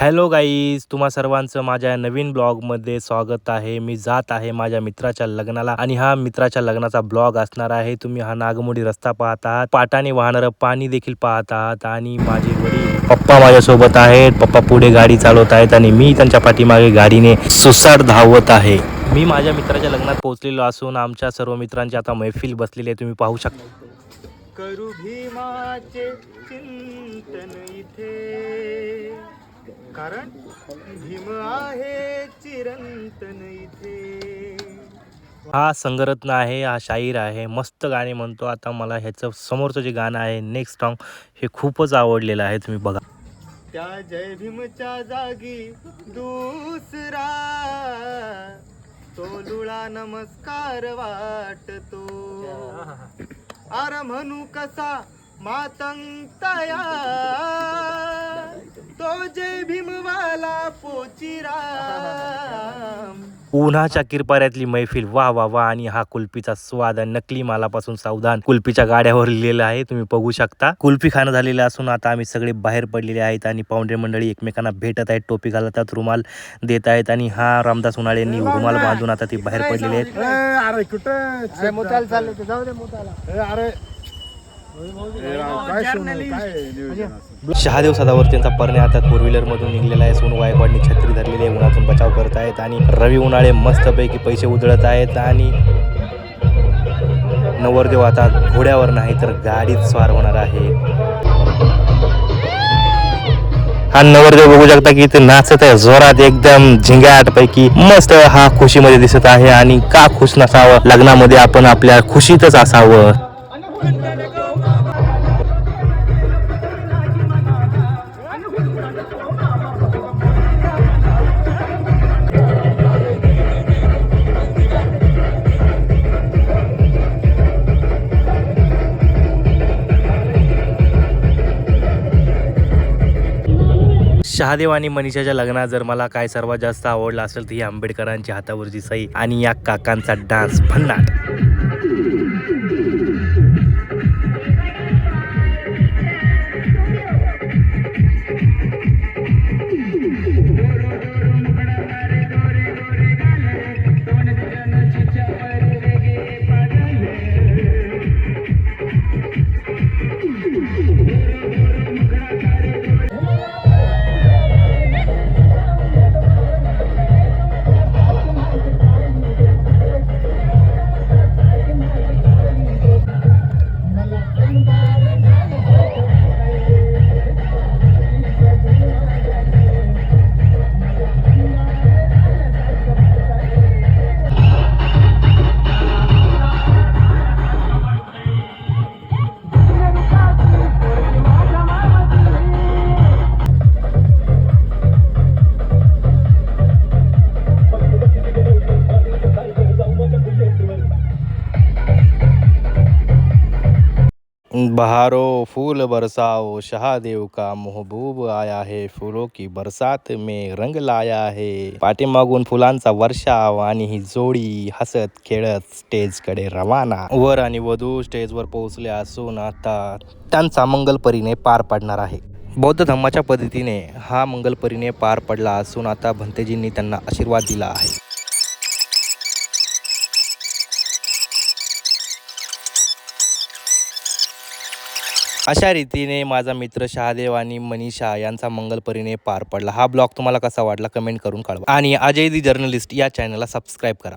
Hello guys तुम्हा सर्वांचं माझ्या नवीन ब्लॉगमध्ये स्वागत आहे. मी जात आहे माझ्या मित्राच्या लग्नाला आणि हा मित्राच्या लग्नाचा ब्लॉग असणार आहे. तुम्ही हा नागमोडी रस्ता पाहत आहात. पाटाने वाहणारं पाणी देखील पाहत आहात आणि माझे वडील पप्पा माझ्यासोबत आहेत. पप्पा पुढे गाडी चालवत आहेत आणि मी त्यांच्या पाठीमागे गाडीने सुसाट धावत आहे. मी माझ्या मित्राच्या लग्नात पोहोचलेलो असून आमच्या सर्व मित्रांची आता मैफिल बसलेली आहे तुम्ही पाहू शकता. करू भीमाचे चिंतन इथे. कारण भीम आहे चिरंतन इथे. हा संगरत्न आहे हा शाहीर आहे मस्त गाणे म्हणतो. आता मला ह्याचं समोरचं जे गाणं आहे नेक्स्ट सॉन्ग हे खूपच आवडलेलं आहे तुम्ही बघा. त्या जय भीमच्या जागी दुसरा तो लुळा नमस्कार वाटतो. अर म्हणू कसा मातंगतया तो जय भीमवाला पोचिराम. उन्हाच्या किरपाऱ्यातली मैफिल वा वा वा आणि हा कुल्फीचा स्वाद आणि नकली मालापासून सावधान. कुल्फीच्या गाड्यावर लिहिलेलं आहे तुम्ही बघू शकता. कुल्फी खाणं झालेलं असून आता आम्ही सगळे बाहेर पडलेले आहेत आणि पाहुणे मंडळी एकमेकांना भेटत आहेत टोपी घालतात रुमाल देत आहेत आणि हा रामदास उन्हाळेंनी रुमाल बांधून आता ती बाहेर पडलेले आहेत. अरे कुठं? मोताला चाललं ते जाऊ दे मोताला. अरे शहा दिवस काय त्यांचा परणे आता फोर व्हीलर मधून निघलेला आहे. सोनू गायकवाडनी छत्री धरलेली आहे. उन्हातून बचाव करत आहेत आणि रवी उन्हाळे मस्तपैकी पैसे उधळत आहेत आणि नवरदेव आता घोड्यावर नाही तर गाडीत स्वार होणार आहे. हा नवरदेव बघू शकता की इथे नाचत आहे. जोरात एकदम झिंगाट पैकी मस्त हा खुशीमध्ये दिसत आहे आणि का खुश नसावं? लग्नामध्ये आपण आपल्या खुशीतच असावं. शहादेव आणि मनीषाच्या लग्नात जर मला काय सर्वात जास्त आवडलं असेल तर ही आंबेडकरांची हातावरची सई आणि या काकांचा डान्स भन्नाट. बहारो फूल बरसाओ शहादेव का महबूब आया है? फूलों की बरसात में रंग लाया है। पाठीमागून फुलांचा वर्षाव आणि ही जोडी हसत खेळत स्टेजकडे रवाना. वर आणि वधू स्टेजवर पोहोचले असून आता त्यांचा मंगलपरीने पार पडणार आहे. बौद्ध धम्माच्या पद्धतीने हा मंगलपरीने पार पडला असून आता भंतेजींनी त्यांना आशीर्वाद दिला आहे. अशा रीतीने माझा मित्र शहादेव आणि मनीषा यांचा मंगलपरीने पार पडला. हा ब्लॉग तुम्हाला कसा वाटला कमेंट करून कळवा. आणि अजय दी जर्नलिस्ट या चॅनलला सबस्क्राईब करा.